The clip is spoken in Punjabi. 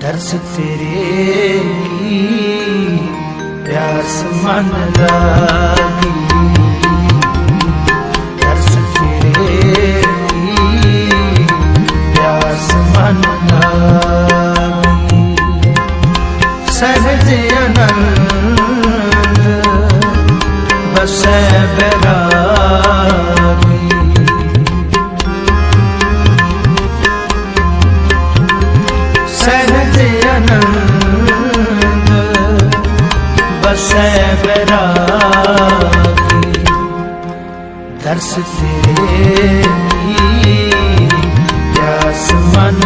ਦਰਸ ਤੇਰੇ ਕੀ, ਪਿਆਸ ਮਨ ਲਾਗੀ। ਦਰਸ ਤੇਰੇ ਕੀ, ਪਿਆਸ ਮਨ ਲਾਗੀ। ਸਹਜ ਅਨੰਦ, ਬਸੈ ਬੈਰਾਗੀ। ਸਹਜ ਅਨੰਦ ਬਸੈ ਬੈਰਾਗੀ ਦਰਸ ਤੇਰੇ ਕੀ ਪਿਆਸ ਮਨ